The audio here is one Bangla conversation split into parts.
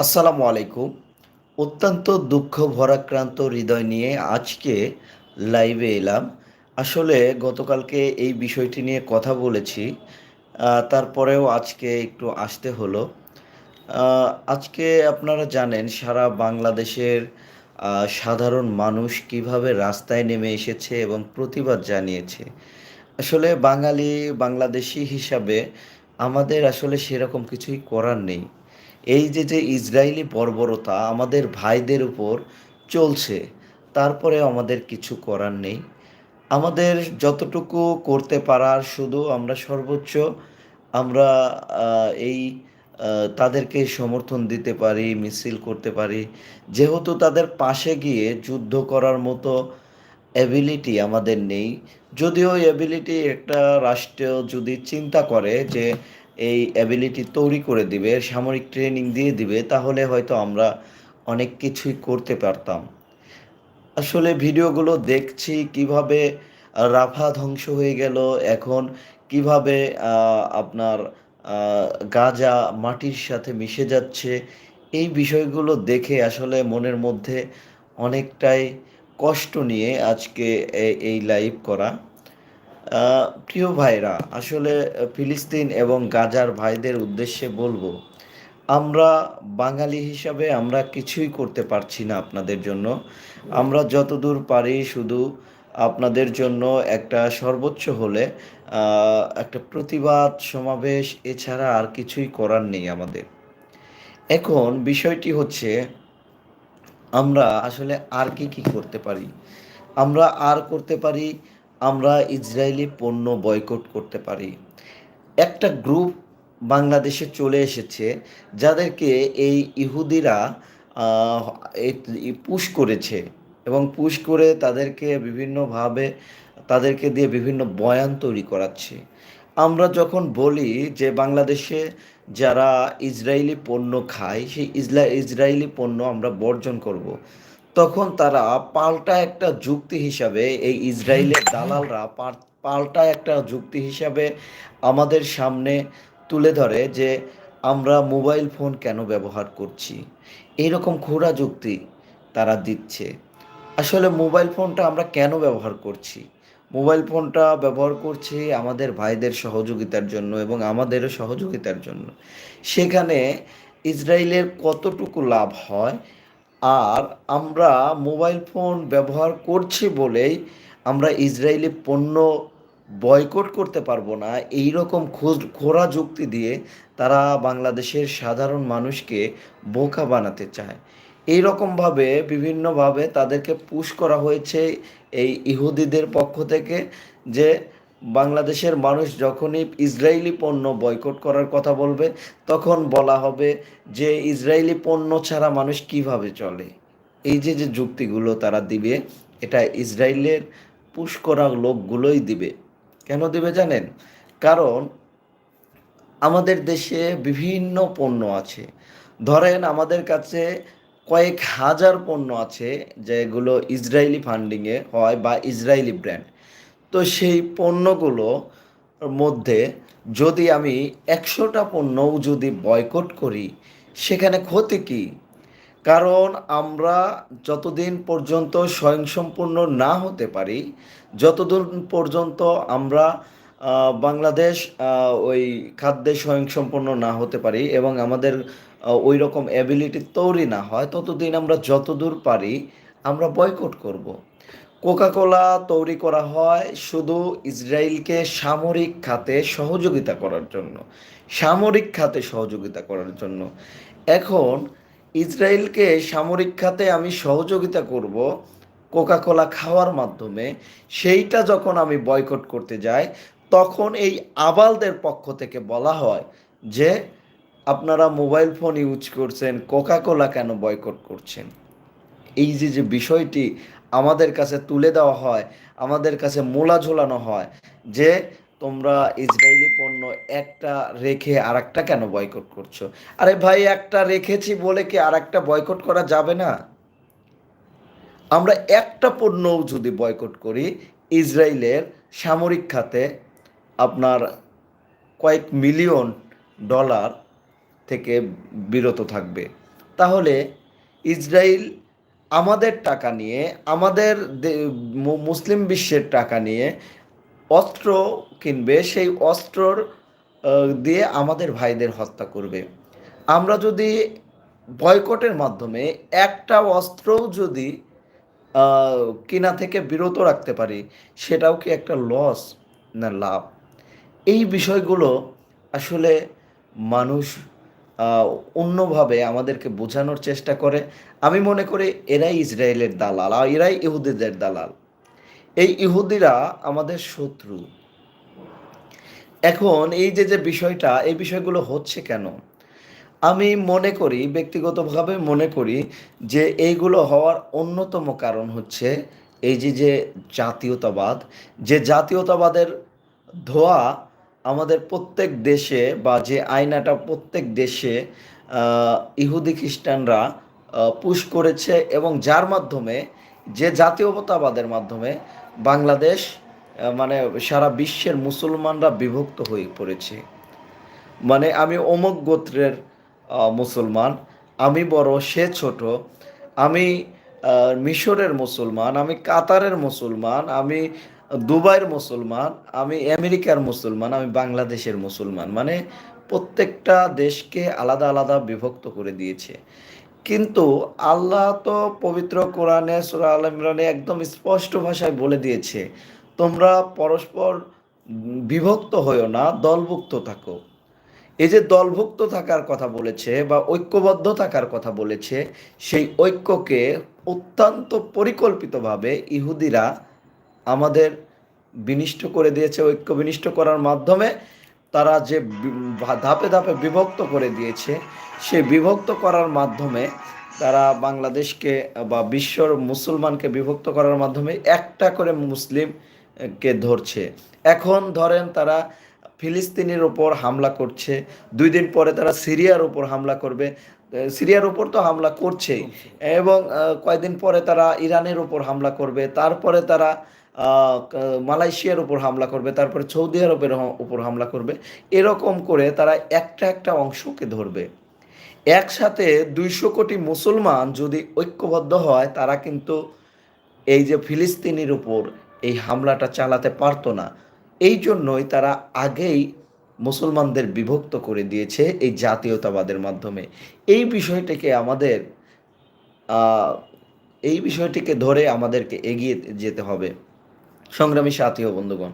আসসালামু আলাইকুম। অত্যন্ত দুঃখ ভরাক্রান্ত হৃদয় নিয়ে আজকে লাইভে এলাম। আসলে গতকালকে এই বিষয়টি নিয়ে কথা বলেছি তারপরেও আজকে একটু আসতে হলো। আজকে আপনারা জানেন সারা বাংলাদেশের সাধারণ মানুষ কীভাবে রাস্তায় নেমে এসেছে এবং প্রতিবাদ জানিয়েছে। আসলে বাঙালি, বাংলাদেশি হিসাবে আমাদের আসলে সেরকম কিছুই করার নেই। এই যে যে ইসরায়েলি বর্বরতা আমাদের ভাইদের উপর চলছে, তারপরে আমাদের কিছু করার নেই। আমাদের যতটুকু করতে পারার শুধু আমরা সর্বোচ্চ আমরা এই তাদেরকে সমর্থন দিতে পারি, মিছিল করতে পারি। যেহেতু তাদের পাশে গিয়ে যুদ্ধ করার মতো অ্যাবিলিটি আমাদের নেই, যদিও অ্যাবিলিটি একটা রাষ্ট্র যদি চিন্তা করে যে এই অ্যাবিলিটি তৈরি করে দিবে, সামরিক ট্রেনিং দিয়ে দিবে, তাহলে হয়তো আমরা অনেক কিছুই করতে পারতাম। আসলে ভিডিওগুলো দেখছি কীভাবে রাফা ধ্বংস হয়ে গেল, এখন কীভাবে আপনার গাজা মাটির সাথে মিশে যাচ্ছে, এই বিষয়গুলো দেখে আসলে মনের মধ্যে অনেকটাই কষ্ট নিয়ে আজকে এই লাইভ করা। প্রিয় ভাইরা, আসলে ফিলিস্তিন এবং গাজার ভাইদের উদ্দেশ্যে বলব, আমরা বাঙালি হিসাবে আমরা কিছুই করতে পারছি না আপনাদের জন্য। আমরা যতদূর পারি শুধু আপনাদের জন্য একটা সর্বোচ্চ হলে একটা প্রতিবাদ সমাবেশ এছাড়া আর কিছুই করার নেই আমাদের। এখন বিষয়টি হচ্ছে, আমরা আসলে আর কি কি করতে পারি? আমরা আর করতে পারি আমরা ইসরায়েলি পণ্য বয়কট করতে পারি একটা গ্রুপ বাংলাদেশে চলে এসেছে যাদেরকে এই ইহুদিরা পুশ করেছে এবং পুশ করে তাদেরকে বিভিন্নভাবে, তাদেরকে দিয়ে বিভিন্ন বয়ান তৈরি করাচ্ছে আমরা যখন বলি যে বাংলাদেশে যারা ইসরায়েলি পণ্য খায়, সেই ইসরা ইসরায়েলি পণ্য আমরা বর্জন করব। তখন তারা পাল্টা একটা যুক্তি হিসাবে এই ইসরায়েলের দালালরা পাল্টা একটা যুক্তি হিসাবে আমাদের সামনে তুলে ধরে যে আমরা মোবাইল ফোন কেন ব্যবহার করছি। এইরকম খোঁড়া যুক্তি তারা দিচ্ছে। আসলে মোবাইল ফোনটা আমরা কেন ব্যবহার করছি? মোবাইল ফোনটা ব্যবহার করছি আমাদের ভাইদের সহযোগিতার জন্য এবং আমাদেরও সহযোগিতার জন্য। সেখানে ইসরায়েলের কতটুকু লাভ হয় আর আমরা মোবাইল ফোন ব্যবহার করছি বলেই আমরা ইসরায়েলি পণ্য বয়কট করতে পারব না। এই রকম খোরা যুক্তি দিয়ে তারা বাংলাদেশের সাধারণ মানুষকে বোকা বানাতে চায়। এই রকমভাবে বিভিন্নভাবে তাদেরকে পুশ করা হয়েছে এই ইহুদিদের পক্ষ থেকে যে বাংলাদেশের মানুষ যখনই ইসরায়েলি পণ্য বয়কট করার কথা বলবে, তখন বলা হবে যে ইসরায়েলি পণ্য ছাড়া মানুষ কীভাবে চলে। এই যে যে যুক্তিগুলো তারা দিবে, এটা ইসরায়েলের পুশ করা লোকগুলোই দিবে। কেন দিবে জানেন? কারণ আমাদের দেশে বিভিন্ন পণ্য আছে। ধরেন আমাদের কাছে কয়েক হাজার পণ্য আছে যেগুলো ইসরায়েলি ফান্ডিংয়ে হয় বা ইসরায়েলি ব্র্যান্ড তো সেই পণ্যগুলোর মধ্যে যদি আমি একশোটা পণ্যও যদি বয়কট করি, সেখানে ক্ষতি কী কারণ আমরা যতদিন পর্যন্ত স্বয়ংসম্পূর্ণ না হতে পারি যতদিন পর্যন্ত আমরা বাংলাদেশ ওই খাদ্যে স্বয়ংসম্পূর্ণ না হতে পারি এবং আমাদের ওই রকম অ্যাবিলিটি তৈরি না হয়, ততদিন আমরা যতদূর পারি আমরা বয়কট করব। কোকাকোলা তৈরি করা হয় শুধু ইসরায়েলকে সামরিক খাতে সহযোগিতা করার জন্য, সামরিক খাতে সহযোগিতা করার জন্য। এখন ইসরায়েলকে সামরিক খাতে আমি সহযোগিতা করব কোকাকোলা খাওয়ার মাধ্যমে, সেইটা যখন আমি বয়কট করতে যাই, তখন এই আবালদের পক্ষ থেকে বলা হয় যে, আপনারা মোবাইল ফোন ইউজ করছেন, কোকাকোলা কেন বয়কট করছেন? এই যে যে বিষয়টি আমাদের কাছে তুলে দেওয়া হয়, আমাদের কাছে মোলা ঝোলানো হয়, যে তোমরা ইসরায়েলি পণ্য একটা রেখে আর একটা কেন বয়কট করছ? আরে ভাই, একটা রেখেছি বলে কি আর একটা বয়কট করা যাবে না? আমরা একটা পণ্যও যদি বয়কট করি, ইসরায়েলের সামরিক খাতে আপনার কয়েক মিলিয়ন ডলার থেকে বিরত থাকবে। তাহলে ইসরায়েল আমাদের টাকা নিয়ে, আমাদের মুসলিম বিশ্বের টাকা নিয়ে অস্ত্র কিনবে, সেই অস্ত্রর দিয়ে আমাদের ভাইদের হত্যা করবে। আমরা যদি বয়কটের মাধ্যমে একটা অস্ত্রও যদি কিনা থেকে বিরত রাখতে পারি, সেটাও কি একটা লস না লাভ? এই বিষয়গুলো আসলে মানুষ অন্যভাবে আমাদেরকে বোঝানোর চেষ্টা করে। আমি মনে করি এরাই ইসরায়েলের দালাল, আর এরাই ইহুদিদের দালাল। এই ইহুদিরা আমাদের শত্রু। এখন এই যে যে বিষয়টা, এই বিষয়গুলো হচ্ছে কেন? আমি মনে করি, ব্যক্তিগতভাবে মনে করি যে, এইগুলো হওয়ার অন্যতম কারণ হচ্ছে এই যে যে জাতীয়তাবাদ। যে জাতীয়তাবাদের ধোয়া আমাদের প্রত্যেক দেশে বা যে আয়নাটা প্রত্যেক দেশে ইহুদি খ্রিস্টানরা পুশ করেছে এবং যার মাধ্যমে, যে জাতীয়তাবাদের মাধ্যমে বাংলাদেশ মানে সারা বিশ্বের মুসলমানরা বিভক্ত হয়ে পড়েছে। মানে আমি অমুক গোত্রের মুসলমান, আমি বড়, সে ছোট, আমি মিশরের মুসলমান, আমি কাতারের মুসলমান, আমি দুবাইয়ের মুসলমান, আমি আমেরিকার মুসলমান, আমি বাংলাদেশের মুসলমান মানে প্রত্যেকটা দেশকে আলাদা আলাদা বিভক্ত করে দিয়েছে। কিন্তু আল্লাহ তো পবিত্র কোরআনে, সুরা আল ইমরানে একদম স্পষ্ট ভাষায় বলে দিয়েছে, তোমরা পরস্পর বিভক্ত হয়েও না, দলভুক্ত থাকো। এই যে দলভুক্ত থাকার কথা বলেছে বা ঐক্যবদ্ধ থাকার কথা বলেছে, সেই ঐক্যকে অত্যন্ত পরিকল্পিতভাবে ইহুদিরা আমাদের বিনিষ্ট করে দিয়েছে ঐক্য বিনিষ্ট করার মাধ্যমে তারা যে ধাপে ধাপে বিভক্ত করে দিয়েছে সে বিভক্ত করার মাধ্যমে তারা বাংলাদেশকে বা বিশ্বর মুসলমানকে বিভক্ত করার মাধ্যমে একটা করে মুসলিমকে ধরছে। এখন ধরেন তারা ফিলিস্তিনের ওপর হামলা করছে দুই দিন পরে তারা সিরিয়ার ওপর হামলা করবে সিরিয়ার ওপর তো হামলা করছেই এবং কয়েকদিন পরে তারা ইরানের ওপর হামলা করবে তারপরে তারা মালয়েশিয়ার উপর হামলা করবে, তারপরে সৌদি আরবের উপর হামলা করবে, এরকম করে তারা একটা একটা অংশকে ধরবে। একসাথে দুইশো কোটি মুসলমান যদি ঐক্যবদ্ধ হয়, তারা কিন্তু এই যে ফিলিস্তিনির উপর এই হামলাটা চালাতে পারতো না। এই জন্যই তারা আগেই মুসলমানদের বিভক্ত করে দিয়েছে এই জাতীয়তাবাদের মাধ্যমে। এই বিষয়টিকে আমাদের এই বিষয়টিকে ধরে আমাদেরকে এগিয়ে যেতে হবে। সংগ্রামী সাথী ও বন্ধুগণ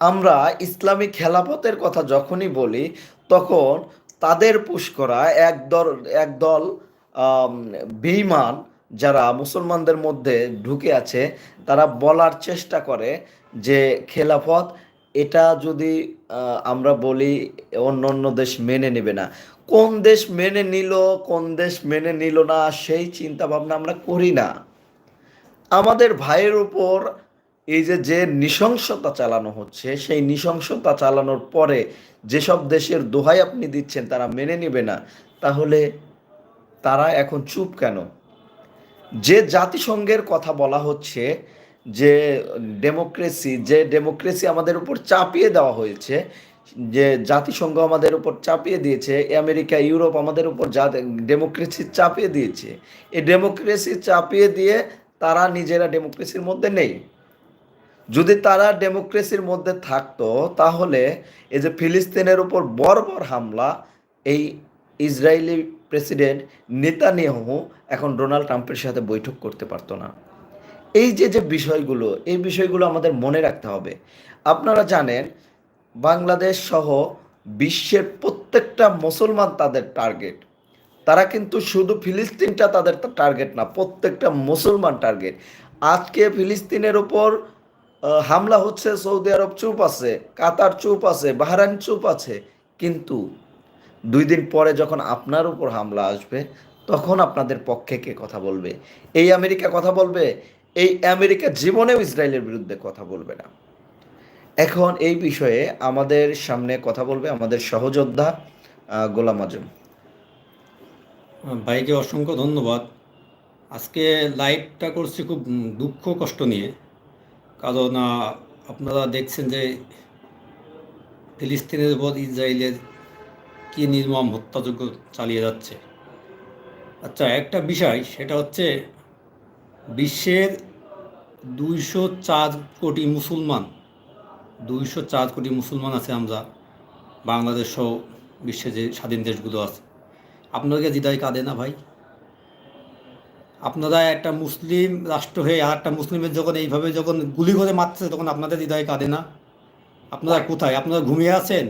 আমরা ইসলামী খেলাফতের কথা যখনই বলি তখন তাদের পুশ করা একদল একদল আম, বেঈমান যারা মুসলমানদের মধ্যে ঢুকে আছে তারা বলার চেষ্টা করে যে খেলাফত এটা যদি আমরা বলি অন্য অন্য দেশ মেনে নেবে না। কোন দেশ মেনে নিল কোন দেশ মেনে নিল না সেই চিন্তা ভাবনা আমরা করি না। আমাদের ভাইয়ের উপর এই যে যে নৃশংসতা চালানো হচ্ছে, সেই নৃশংসতা চালানোর পরে যেসব দেশের দোহাই আপনি দিচ্ছেন, তারা মেনে নেবে না। তাহলে তারা এখন চুপ কেন? যে জাতিসংঘের কথা বলা হচ্ছে, যে ডেমোক্রেসি যে ডেমোক্রেসি আমাদের উপর চাপিয়ে দেওয়া হয়েছে, যে জাতিসংঘ আমাদের উপর চাপিয়ে দিয়েছে, আমেরিকা, ইউরোপ আমাদের উপর ডেমোক্রেসি চাপিয়ে দিয়েছে, এই ডেমোক্রেসি চাপিয়ে দিয়ে তারা নিজেরা ডেমোক্রেসির মধ্যে নেই। যদি তারা ডেমোক্রেসির মধ্যে থাকতো তাহলে এই যে ফিলিস্তিনের উপর বর্বর হামলা এই ইসরায়েলি প্রেসিডেন্ট নেতানিয়াহু এখন ডোনাল্ড ট্রাম্পের সাথে বৈঠক করতে পারতো না। এই যে যে বিষয়গুলো এই বিষয়গুলো আমাদের মনে রাখতে হবে। আপনারা জানেন বাংলাদেশ সহ বিশ্বের প্রত্যেকটা মুসলমান তাদের টার্গেট। তারা কিন্তু শুধু ফিলিস্তিনটা তাদের টার্গেট না প্রত্যেকটা মুসলমান টার্গেট। আজকে ফিলিস্তিনের আহ, হামলা হচ্ছে সৌদি আরব চুপ আছে, কাতার চুপ আছে, বাহরাইন চুপ আছে। কিন্তু দুই দিন পরে যখন আপনার উপর হামলা আসবে, তখন আপনাদের পক্ষে কে কথা বলবে? এই আমেরিকা কথা বলবে, এই আমেরিকা জীবনেও ইসরায়েলের বিরুদ্ধে কথা বলবে না। এখন এই বিষয়ে আমাদের সামনে কথা বলবে আমাদের সহযোদ্ধা গোলাম আজম। ভাইকে অসংখ্য ধন্যবাদ। আজকে লাইভটা করছি খুব দুঃখ কষ্ট নিয়ে। কারণ আপনারা দেখছেন যে ফিলিস্তিনের উপর ইসরায়েলের কি নির্মম হত্যাযজ্ঞ চালিয়ে যাচ্ছে। আচ্ছা একটা বিষয়, সেটা হচ্ছে বিশ্বের দুইশো চার কোটি মুসলমান, দুইশো চার কোটি মুসলমান আছে আমরা, বাংলাদেশ সহ বিশ্বে যে স্বাধীন দেশগুলো আছে। আপনাদেরকে হৃদয় কাঁদে না ভাই? আপনারা একটা মুসলিম রাষ্ট্র হয়ে আর একটা মুসলিমের যখন এইভাবে যখন গুলি করে মারছে তখন আপনাদের হৃদয় কাঁদে না? আপনারা কোথায়? আপনারা ঘুমিয়ে আছেন?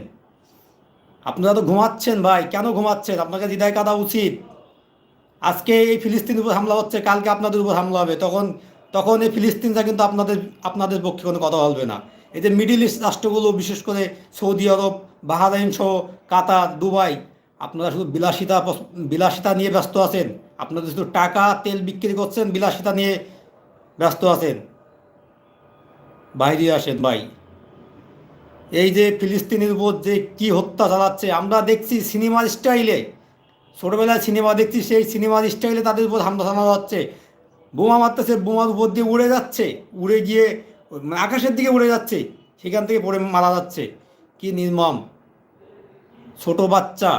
আপনারা তো ঘুমাচ্ছেন ভাই কেন ঘুমাচ্ছেন? আপনাকে হৃদয় কাঁদা উচিত। আজকে এই ফিলিস্তিনের উপর হামলা হচ্ছে কালকে আপনাদের উপর হামলা হবে। তখন তখন এই ফিলিস্তিনটা কিন্তু আপনাদের আপনাদের পক্ষে কোনো কথা বলবে না। এই যে মিডিল ইস্ট রাষ্ট্রগুলো বিশেষ করে সৌদি আরব বাহারাইন সহ কাতার দুবাই আপনারা শুধু বিলাসিতা বিলাসিতা নিয়ে ব্যস্ত আছেন। আপনাদের শুধু টাকা, তেল বিক্রি করছেন, বিলাসিতা নিয়ে ব্যস্ত আছেন। বাইরে আসেন ভাই। এই যে ফিলিস্তিনের উপর যে কি হত্যা চালাচ্ছে, আমরা দেখছি সিনেমার স্টাইলে, ছোটোবেলায় সিনেমা দেখছি, সেই সিনেমার স্টাইলে তাদের উপর হামলা চালানো হচ্ছে। বোমা মারতেছে, বোমার উপর দিয়ে উড়ে যাচ্ছে, উড়ে গিয়ে আকাশের দিকে উড়ে যাচ্ছে, সেখান থেকে পড়ে মারা যাচ্ছে। কি নির্মম। ছোট বাচ্চা।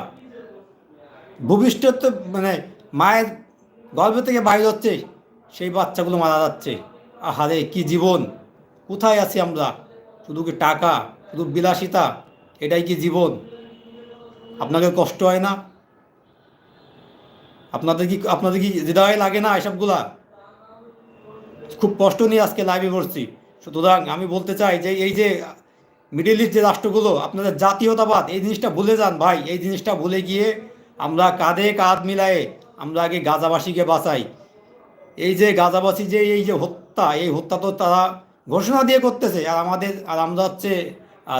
ভবিষ্যৎ মানে মায়ের গর্ভ থেকে বাইরে হচ্ছে, সেই বাচ্চাগুলো মারা যাচ্ছে। আহারে, কি জীবন? কোথায় আছি আমরা? শুধু কি টাকা? শুধু বিলাসিতা? এটাই কি জীবন? আপনাকে কষ্ট হয় না? আপনাদের কি আপনাদের কি হৃদয় লাগে না এসবগুলা? খুব কষ্ট নিয়ে আজকে লাইভে পড়ছি সুতরাং আমি বলতে চাই যে, এই যে মিডিল ইস্ট যে রাষ্ট্রগুলো, আপনাদের জাতীয়তাবাদ, এই জিনিসটা ভুলে যান ভাই। এই জিনিসটা ভুলে গিয়ে আমরা কাঁধে কাঁধ মিলায়ে আমরা আগে গাজাবাসীকে বাঁচাই। এই যে গাজাবাসী যে এই যে হত্যা, এই হত্যা তো তারা ঘোষণা দিয়ে করতেছে। আর আমাদের, আর আমরা হচ্ছে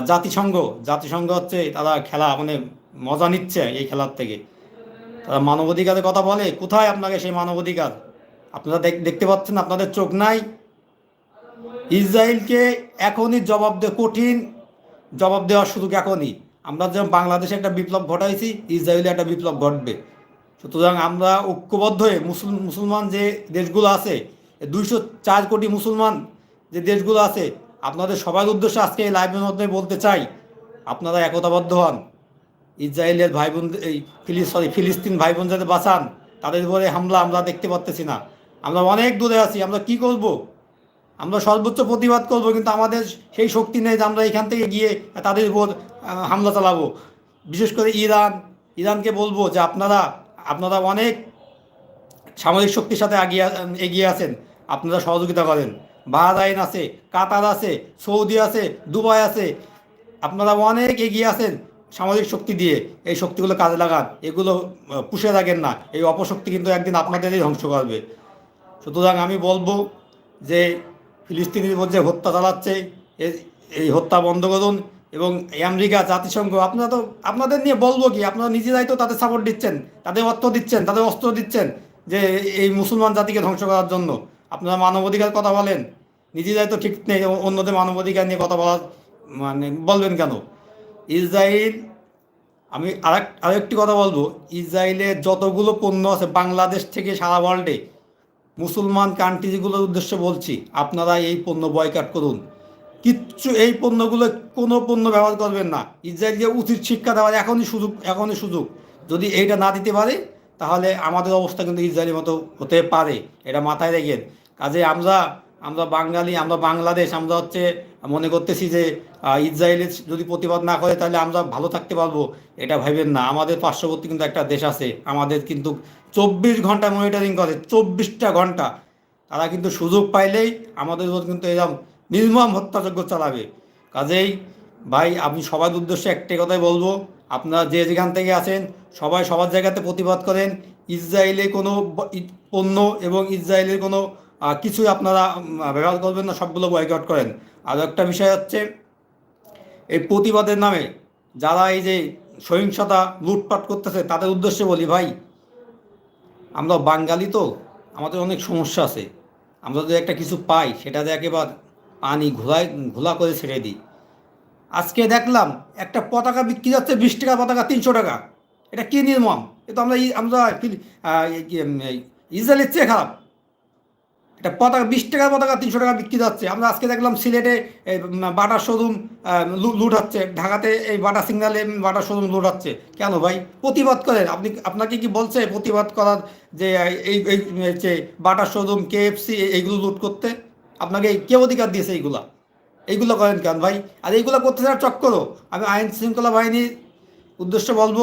জাতিসংঘ জাতিসংঘ হচ্ছে তারা খেলা মানে মজা নিচ্ছে এই খেলার থেকে। তারা মানবাধিকারের কথা বলে, কোথায় আপনাকে সেই মানবাধিকার? আপনারা দেখ- দেখতে পাচ্ছেন আপনাদের চোখ নাই। ইসরায়েলকে এখনই জবাব দে কঠিন, জবাব দেওয়ার সুযোগ এখনই। আমরা যেমন বাংলাদেশে একটা বিপ্লব ঘটাইছি, ইসরায়েলে একটা বিপ্লব ঘটবে। সুতরাং আমরা ঐক্যবদ্ধ হয়ে মুসলিম মুসলমান যে দেশগুলো আছে দুইশো চার কোটি মুসলমান যে দেশগুলো আছে, আপনাদের সবার উদ্দেশ্যে আজকে এই লাইভের মাধ্যমে বলতে চাই, আপনারা একতাবদ্ধ হন। ইসরায়েলের ভাই বোন এই ফিলিস, সরি, ফিলিস্তিন ভাই বোন যাতে বাঁচান, তাদের উপরে হামলা আমরা দেখতে পাচ্তেছি না। আমরা অনেক দূরে আছি, আমরা কি করব? আমরা সর্বোচ্চ প্রতিবাদ করব, কিন্তু আমাদের সেই শক্তি নেই যে আমরা এখান থেকে গিয়ে তাদের উপর হামলা চালাবো। বিশেষ করে ইরান, ইরানকে বলব যে আপনারা আপনারা অনেক সামরিক শক্তির সাথে এগিয়ে আছেন। আপনারা সহযোগিতা করেন। বাহরাইন আছে, কাতার আছে, সৌদি আছে, দুবাই আছে। আপনারা অনেক এগিয়ে আছেন সামাজিক শক্তি দিয়ে। এই শক্তিগুলো কাজে লাগান। এগুলো পুষে রাখেন না। এই অপশক্তি কিন্তু একদিন আপনাদেরই ধ্বংস করবে। সুতরাং আমি বলব যে ফিলিস্তিনির উপর যে হত্যা চালাচ্ছে। এই হত্যা বন্ধ করুন। এবং আমেরিকা, জাতিসংঘ, আপনারা তো, আপনাদের নিয়ে বলব কি, আপনারা নিজেরাই তো তাদের সাপোর্ট দিচ্ছেন, তাদের অর্থ দিচ্ছেন, তাদের অস্ত্র দিচ্ছেন যে এই মুসলমান জাতিকে ধ্বংস করার জন্য। আপনারা মানবাধিকার কথা বলেন, নিজেরাই তো ঠিক নেই, অন্যদের মানবাধিকার নিয়ে কথা বলার মানে বলবেন কেন? ইসরায়েল, আমি আরেক, আরেকটি কথা বলব ইসরায়েলের যতগুলো পণ্য আছে বাংলাদেশ থেকে সারা ওয়ার্ল্ডে মুসলমান কান্ট্রিগুলোর উদ্দেশ্যে বলছি, আপনারা এই পণ্য বয়কাট করুন। কিচ্ছু এই পণ্যগুলো কোনো পণ্য ব্যবহার করবেন না। ইসরায়েলকে উচিত শিক্ষা দেওয়ার এখনই সুযোগ এখনই সুযোগ। যদি এইটা না দিতে পারে, তাহলে আমাদের অবস্থা কিন্তু ইসরায়েলের মতো হতে পারে। এটা মাথায় রেখেন। কাজে আমরা আমরা বাঙালি, আমরা বাংলাদেশ, আমরা হচ্ছে মনে করতেছি যে ইসরায়েলের যদি প্রতিবাদ না করে, তাহলে আমরা ভালো থাকতে পারব। এটা ভাবেন না। আমাদের পার্শ্ববর্তী কিন্তু একটা দেশ আছে। আমাদের কিন্তু চব্বিশ ঘণ্টা মনিটরিং করে, চব্বিশটা ঘণ্টা। তারা কিন্তু সুযোগ পাইলেই আমাদের কিন্তু এরকম নির্মম হত্যাযজ্ঞ চালাবে। কাজেই ভাই আপনি সবার উদ্দেশ্যে একটাই কথাই বলব, আপনারা যে যেখান থেকে আছেন, সবাই সবার জায়গাতে প্রতিবাদ করেন। ইসরায়েলে কোনো পণ্য এবং ইসরায়েলের কোনো কিছুই আপনারা ব্যবহার করবেন না, সবগুলো বয়কট করেন। আর একটা বিষয় হচ্ছে, এই প্রতিবাদের নামে যারা এই যে সহিংসতা লুটপাট করতেছে, তাদের উদ্দেশ্যে বলি ভাই, আমরা বাঙালি তো, আমাদের অনেক সমস্যা আছে। আমরা যদি একটা কিছু পাই সেটাতে একেবারে পানি ঘোলায়, ঘোলা করে ছেড়ে দিই। আজকে দেখলাম একটা পতাকা বিক্রি যাচ্ছে বিশ টাকা পতাকা, তিনশো টাকা। এটা কি নির্মম? এ তো আমরা আমরা ইসরায়েলের চেয়ে খারাপ। এটা পতাকা, বিশ টাকার পতাকা, তিনশো টাকা বিক্রি যাচ্ছে। আমরা আজকে দেখলাম সিলেটে বাটার শোরুম লুট হচ্ছে। ঢাকাতে এই বাটা সিগনালে বাটার শোরুম লুট হচ্ছে। কেন ভাই? প্রতিবাদ করেন। আপনি, আপনাকে কি বলছে প্রতিবাদ করার যে, এই যে বাটার শোরুম কেএফসি এইগুলো লুট করতে? আপনাকে কে অধিকার দিয়েছে এইগুলা? এইগুলো করেন কেন? ভাই, আর এইগুলো করতে চাওয়ার চক্করও। আমি আইন শৃঙ্খলা বাহিনীর উদ্দেশ্যে বলব,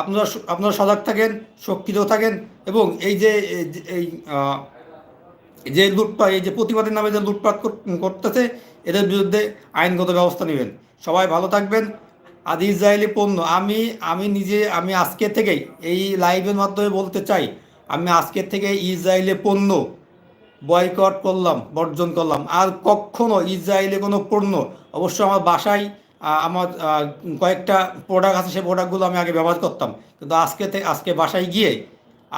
আপনারা আপনারা সজাগ থাকেন সক্রিয় থাকেন, এবং এই যে এই যে লুটপাট এই যে প্রতিবাদের নামে যে লুটপাট করতেছে, এদের বিরুদ্ধে আইনগত ব্যবস্থা নেবেন। সবাই ভালো থাকবেন। আর ইসরায়েলি পণ্য, আমি আমি নিজে, আমি আজকে থেকেই এই লাইভের মাধ্যমে বলতে চাই, আমি আজকের থেকে ইসরায়েলি পণ্য বয়কট করলাম, বর্জন করলাম। আর কখনো ইসরায়েলে কোনো পণ্য, অবশ্য আমার বাসায় আমার কয়েকটা প্রোডাক্ট আছে, সেই প্রোডাক্টগুলো আমি আগে ব্যবহার করতাম। কিন্তু আজকে আজকে বাসায় গিয়ে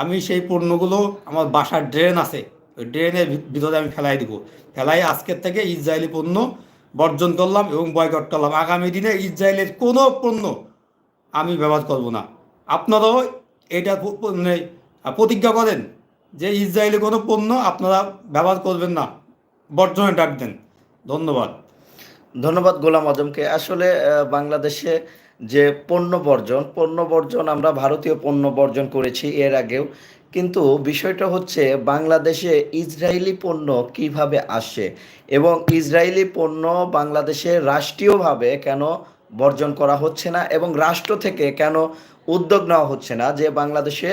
আমি সেই পণ্যগুলো আমার বাসার ড্রেন আছে, ওই ড্রেনের ভিতরে আমি ফেলাই দিব। ফেলাই আজকের থেকে ইসরায়েলি পণ্য বর্জন করলাম এবং বয়কট করলাম। আগামী দিনে ইসরায়েলের কোনো পণ্য আমি ব্যবহার করব না। আপনারাও এটা মানে প্রতিজ্ঞা করেন। যে ইসরায়েলে কোনো পণ্য আপনারা ব্যবহার করবেন না। বর্জনে ডাক দেন। ধন্যবাদ। ধন্যবাদ গোলাম আজমকে আসলে বাংলাদেশে যে পণ্য বর্জন পণ্য বর্জন আমরা ভারতীয় পণ্য বর্জন করেছি এর আগেও। কিন্তু বিষয়টা হচ্ছে, বাংলাদেশে ইসরায়েলি পণ্য কীভাবে আসে এবং ইসরায়েলি পণ্য বাংলাদেশে রাষ্ট্রীয়ভাবে কেন বর্জন করা হচ্ছে না এবং রাষ্ট্র থেকে কেন উদ্যোগ নেওয়া হচ্ছে না, যে বাংলাদেশে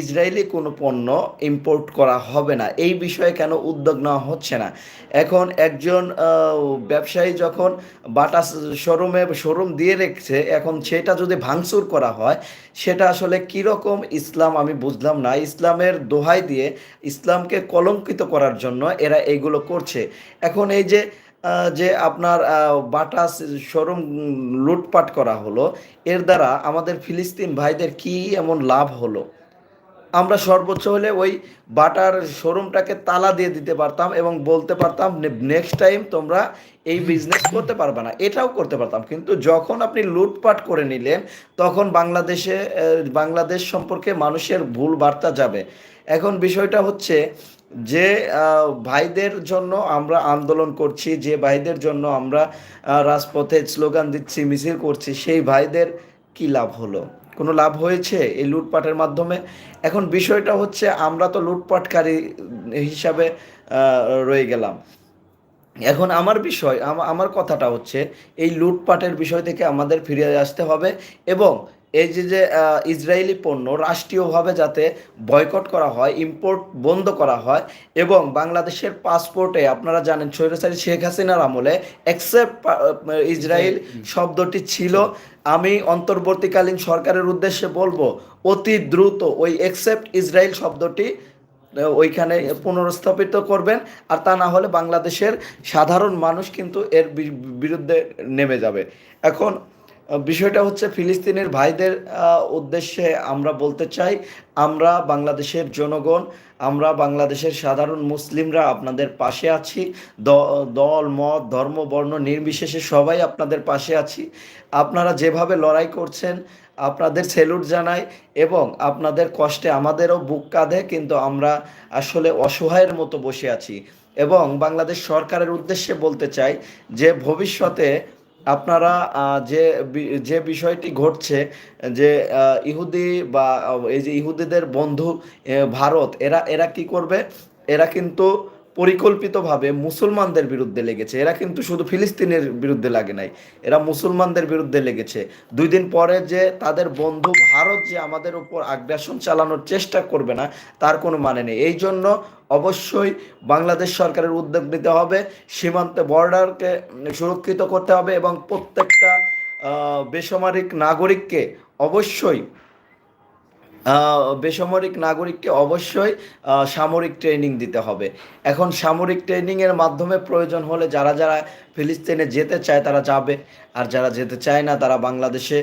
ইসরায়েলি কোনো পণ্য ইম্পোর্ট করা হবে না। এই বিষয়ে কেন উদ্যোগ নেওয়া হচ্ছে না? এখন একজন ব্যবসায়ী যখন বাটা শোরুমে, শোরুম দিয়ে রেখেছে, এখন সেটা যদি ভাঙচুর করা হয়, সেটা আসলে কীরকম ইসলাম আমি বুঝলাম না। ইসলামের দোহাই দিয়ে ইসলামকে কলঙ্কিত করার জন্য এরা এইগুলো করছে। এখন এই যে যে আপনার আহ, বাটা শোরুম লুটপাট করা হলো এর দ্বারা আমাদের ফিলিস্তিন ভাইদের কি এমন লাভ হলো? আমরা সর্বোচ্চ হলে ওই বাটার শোরুমটাকে তালা দিয়ে দিতে পারতাম এবং বলতে পারতাম নেক্সট টাইম তোমরা এই বিজনেস করতে পারবে না। এটাও করতে পারতাম। কিন্তু যখন আপনি লুটপাট করে নিলেন তখন বাংলাদেশে বাংলাদেশ সম্পর্কে মানুষের ভুল বার্তা যাবে। এখন বিষয়টা হচ্ছে যে ভাইদের জন্য আমরা আন্দোলন করছি, যে ভাইদের জন্য আমরা রাজপথে স্লোগান দিচ্ছি, মিছিল করছি, সেই ভাইদের কি লাভ হলো? কোনো লাভ হয়েছে এই লুটপাটের মাধ্যমে? এখন বিষয়টা হচ্ছে, আমরা তো লুটপাটকারী হিসাবে রয়ে গেলাম। এখন আমার বিষয়, আমা- আমার কথাটা হচ্ছে, এই লুটপাটের বিষয় থেকে আমাদের ফিরে আসতে হবে এবং এই যে যে ইসরায়েলি পণ্য রাষ্ট্রীয়ভাবে যাতে বয়কট করা হয় ইম্পোর্ট বন্ধ করা হয় এবং বাংলাদেশের পাসপোর্টে আপনারা জানেন স্বৈরাচারী শেখ হাসিনার আমলে অ্যাকসেপ্ট ইসরায়েল শব্দটি ছিল আমি অন্তর্বর্তীকালীন সরকারের উদ্দেশ্যে বলব অতি দ্রুত ওই অ্যাকসেপ্ট ইসরায়েল শব্দটি ওইখানে পুনরস্থাপিত করবেন আর তা না হলে বাংলাদেশের সাধারণ মানুষ কিন্তু এর বিরুদ্ধে নেমে যাবে। এখন বিষয়টা হচ্ছে ফিলিস্তিনের ভাইদের উদ্দেশ্যে আমরা বলতে চাই, আমরা বাংলাদেশের জনগণ, আমরা বাংলাদেশের সাধারণ মুসলিমরা আপনাদের পাশে আছি দল, মত, ধর্ম, বর্ণ, নির্বিশেষে সবাই আপনাদের পাশে আছি। আপনারা যেভাবে লড়াই করছেন, আপনাদের সেলুট জানাই এবং আপনাদের কষ্টে আমাদেরও বুক কাঁধে, কিন্তু আমরা আসলে অসহায়ের মতো বসে আছি। এবং বাংলাদেশ সরকারের উদ্দেশ্যে বলতে চাই যে ভবিষ্যতে আপনারা যে যে বিষয়টি ঘটছে, যে ইহুদি বা, এই যে ইহুদিদের বন্ধু ভারত, এরা এরা কি করবে? এরা কিন্তু পরিকল্পিতভাবে মুসলমানদের বিরুদ্ধে লেগেছে। এরা কিন্তু শুধু ফিলিস্তিনের বিরুদ্ধে লাগে নাই। এরা মুসলমানদের বিরুদ্ধে লেগেছে। দুই দিন পরে যে তাদের বন্ধু ভারত যে আমাদের উপর আগ্রাসন চালানোর চেষ্টা করবে না, তার কোনো মানে নেই। এই জন্য অবশ্যই বাংলাদেশ সরকারের উদ্যোগ নিতে হবে, সীমান্তে বর্ডারকে সুরক্ষিত করতে হবে এবং প্রত্যেকটা বেসামরিক নাগরিককে অবশ্যই বেসামরিক নাগরিককে অবশ্যই সামরিক ট্রেনিং দিতে হবে। এখন সামরিক ট্রেনিংয়ের মাধ্যমে প্রয়োজন হলে যারা যারা ফিলিস্তিনে যেতে চায় তারা যাবে। আর যারা যেতে চায় না, তারা বাংলাদেশে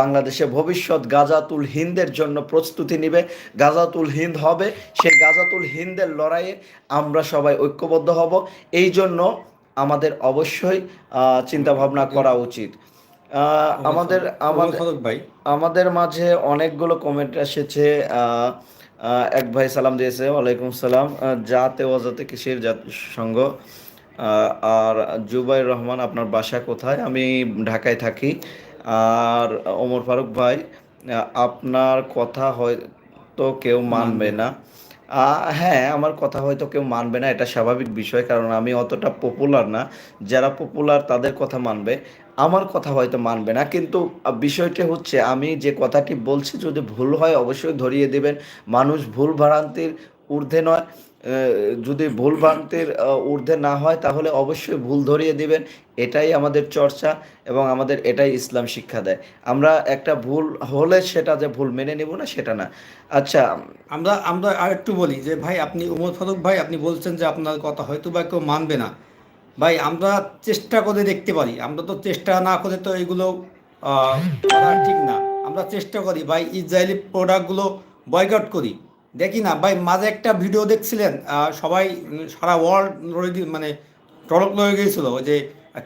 বাংলাদেশে ভবিষ্যৎ গাজাতুল হিন্দের জন্য প্রস্তুতি নিবে। গাজাতুল হিন্দ হবে, সেই গাজাতুল হিন্দের লড়াইয়ে আমরা সবাই ঐক্যবদ্ধ হব। এই জন্য আমাদের অবশ্যই চিন্তা ভাবনা করা উচিত। আমাদের আমাদের ভাই। আমাদের মাঝে অনেকগুলো কমেন্ট এসেছে এক ভাই সালাম দিয়েছে ওয়ালাইকুম সালাম। জাতে অজাতে কিসের জাতিসংঘ আর জুবাই রহমান আপনার বাসা কোথায়? আমি ঢাকায় থাকি। আর ওমর ফারুক ভাই আপনার কথা হয়তো কেউ মানবে না। হ্যাঁ আমার কথা হয়তো কেউ মানবে না এটা স্বাভাবিক বিষয় কারণ আমি অতটা পপুলার না। যারা পপুলার তাদের কথা মানবে। আমার কথা হয়তো মানবে না, কিন্তু বিষয়টি হচ্ছে আমি যে কথাটি বলছি যদি ভুল হয় অবশ্যই ধরিয়ে দেবেন। মানুষ ভুল ভ্রান্তির ঊর্ধ্বে নয় যদি ভুল ভ্রান্তির ঊর্ধ্বে না হয় তাহলে অবশ্যই ভুল ধরিয়ে দিবেন। এটাই আমাদের চর্চা এবং আমাদের এটাই ইসলাম শিক্ষা দেয়। আমরা একটা ভুল হলে সেটা যে ভুল মেনে নেব না সেটা না। আচ্ছা আমরা আমরা আর একটু বলি যে, ভাই আপনি উমর ফারুক ভাই, আপনি বলছেন যে আপনার কথা হয়তো বা কেউ মানবে না। ভাই, আমরা চেষ্টা করে দেখতে পারি। আমরা তো চেষ্টা না করে তো এগুলো ঠিক না। আমরা চেষ্টা করি, ভাই, ইসরায়েলি প্রোডাক্টগুলো বয়কট করি। দেখি না, ভাই, মাঝে একটা ভিডিও দেখছিলেন সবাই সারা ওয়ার্ল্ড মানে টলক লয়ে গিয়েছিল যে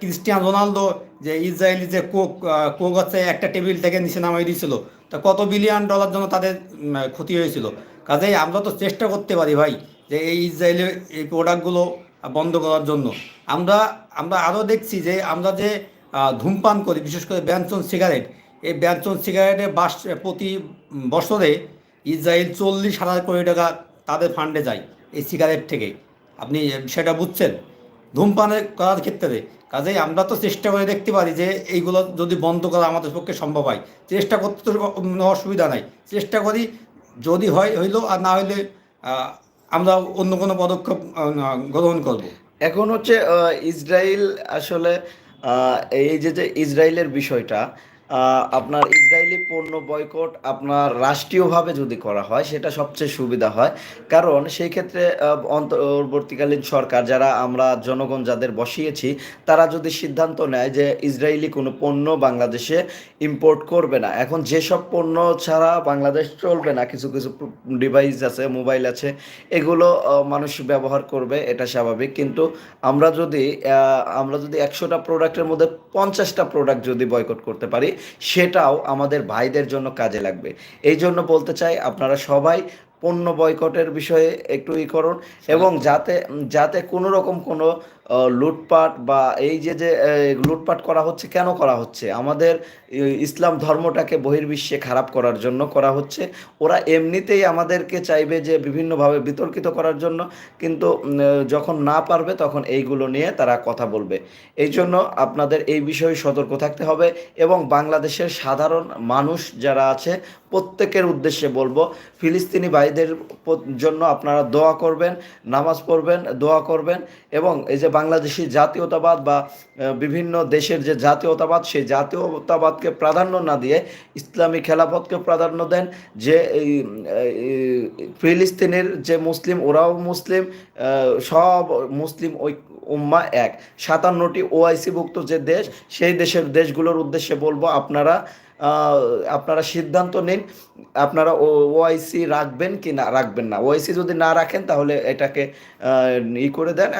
ক্রিস্টিয়ান রোনালদো, যে ইসরায়েলি যে কোক কোক হচ্ছে একটা টেবিল থেকে নিচে নামাই দিয়েছিল। তা কত বিলিয়ন ডলার জন্য তাদের ক্ষতি হয়েছিল। কাজেই আমরা তো চেষ্টা করতে পারি, ভাই, যে এই ইসরায়েলের এই প্রোডাক্টগুলো বন্ধ করার জন্য। আমরা আমরা আরও দেখছি যে আমরা যে ধূমপান করি, বিশেষ করে ব্যঞ্চন সিগারেট, এই ব্যঞ্চন সিগারেটে বাস, প্রতি বছরে ইসরায়েল চল্লিশ হাজার কোটি টাকা তাদের ফান্ডে যায় এই সিগারেট থেকে। আপনি সেটা বুঝছেন? ধূমপানের করার ক্ষেত্রে। কাজেই আমরা তো চেষ্টা করে দেখতে পারি যে এইগুলো যদি বন্ধ করা আমাদের পক্ষে সম্ভব হয়। চেষ্টা করতে তো অসুবিধা নাই। চেষ্টা করি, যদি হয়, হইল আর না হইলে আমরা অন্য কোনো পদক্ষেপ গ্রহণ করব। এখন হচ্ছে ইসরায়েল আসলে এই যে যে ইসরায়েলের বিষয়টা আপনার ইসরায়েলি পণ্য বয়কট আপনার রাষ্ট্রীয়ভাবে যদি করা হয়, সেটা সবচেয়ে সুবিধা হয়। কারণ সেই ক্ষেত্রে অন্তর্বর্তীকালীন সরকার, যারা আমরা জনগণ যাদের বসিয়েছি, তারা যদি সিদ্ধান্ত নেয় যে ইসরায়েলি কোনো পণ্য বাংলাদেশে ইম্পোর্ট করবে না, এখন যেসব পণ্য ছাড়া বাংলাদেশ চলবে না, কিছু কিছু ডিভাইস আছে মোবাইল আছে, এগুলো মানুষ ব্যবহার করবে, এটা স্বাভাবিক। কিন্তু আমরা যদি আমরা যদি একশোটা প্রোডাক্টের মধ্যে পঞ্চাশটা প্রোডাক্ট যদি বয়কট করতে পারি সেটাও আমাদের ভাইদের জন্য কাজে লাগবে। এই জন্য বলতে চাই, আপনারা সবাই পণ্য বয়কটের বিষয়ে একটু ই করুন এবং যাতে যাতে কোনো রকম কোনো লুটপাট বা এই যে যে লুটপাট করা হচ্ছে, কেন করা হচ্ছে? আমাদের ইসলাম ধর্মটাকে বহির্বিশ্বে খারাপ করার জন্য করা হচ্ছে। ওরা এমনিতেই আমাদেরকে চাইবে যে, বিভিন্নভাবে বিতর্কিত করার জন্য, কিন্তু যখন না পারবে, তখন এইগুলো নিয়ে তারা কথা বলবে। এই জন্য আপনাদের এই বিষয়ে সতর্ক থাকতে হবে এবং বাংলাদেশের সাধারণ মানুষ যারা আছে, প্রত্যেকের উদ্দেশ্যে বলব, ফিলিস্তিনি ভাইদের জন্য আপনারা দোয়া করবেন, নামাজ পড়বেন, দোয়া করবেন এবং এই যে বাংলাদেশি জাতীয়তাবাদ বা বিভিন্ন দেশের যে জাতীয়তাবাদ, সেই জাতীয়তাবাদকে প্রাধান্য না দিয়ে ইসলামী খেলাফতকে প্রাধান্য দেন যে এই ফিলিস্তিনের যে মুসলিম, ওরাও মুসলিম সব মুসলিম ওই উম্মা এক। সাতান্নটি ওআইসিভুক্ত যে দেশ, সেই দেশের দেশগুলোর উদ্দেশ্যে বলব, আপনারা আপনারা সিদ্ধান্ত নিন, আপনারা ওআইসি রাখবেন কি না, রাখবেন না। ওআইসি যদি না রাখেন, তাহলে এটাকে ই করে দেন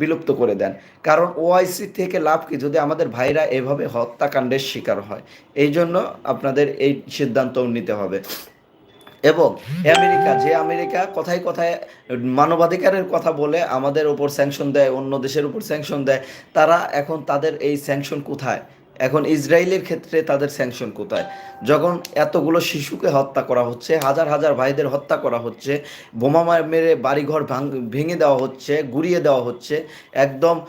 বিলুপ্ত করে দেন। কারণ ওআইসি থেকে লাভ কি? যদি আমাদের ভাইরা এভাবে হত্যাকাণ্ডের শিকার হয়, এই জন্য আপনাদের এই সিদ্ধান্ত নিতে হবে। এবং আমেরিকা, যে আমেরিকা কথায় কথায় মানবাধিকারের কথা বলে আমাদের উপর স্যাংশন দেয়, অন্য দেশের উপর স্যাংশন দেয়, তারা এখন তাদের এই স্যাংশন কোথায়? এখন ইসরায়েলের ক্ষেত্রে তাদের স্যাংশন কোথায়? যখন এতগুলো শিশুকে হত্যা করা হচ্ছে, হাজার হাজার ভাইদের হত্যা করা হচ্ছে, বোমা মার- বাড়িঘর ভাঙ- দেওয়া হচ্ছে, গুড়িয়ে দেওয়া হচ্ছে, একদম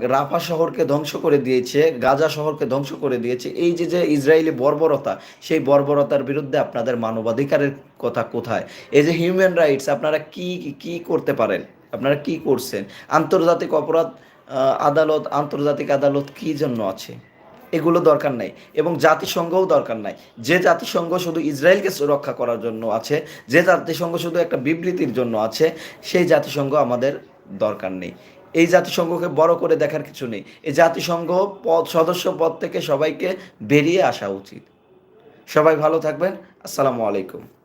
রাফা শহরকে ধ্বংস করে দিয়েছে, গাজা শহরকে ধ্বংস করে দিয়েছে, এই যে যে ইসরায়েলি বর্বরতা, সেই বর্বরতার বিরুদ্ধে আপনাদের মানবাধিকারের কথা কোথায়? এই যে হিউম্যান রাইটস আপনারা কি কি করতে পারেন? আপনারা কি করছেন? আন্তর্জাতিক অপরাধ আদালত, আন্তর্জাতিক আদালত কি জন্য আছে? এগুলো দরকার নাই এবং জাতিসংঘও দরকার নাই। যে জাতিসংঘ শুধু ইসরায়েলকে রক্ষা করার জন্য আছে, যে জাতিসংঘ শুধু একটা বিবৃতির জন্য আছে, সেই জাতিসংঘ আমাদের দরকার নেই। এই জাতিসংঘকে বড় করে দেখার কিছু নেই। এই জাতিসংঘ পদ, সদস্য পদ থেকে সবাইকে বেরিয়ে আসা উচিত। সবাই ভালো থাকবেন। আসসালামু আলাইকুম।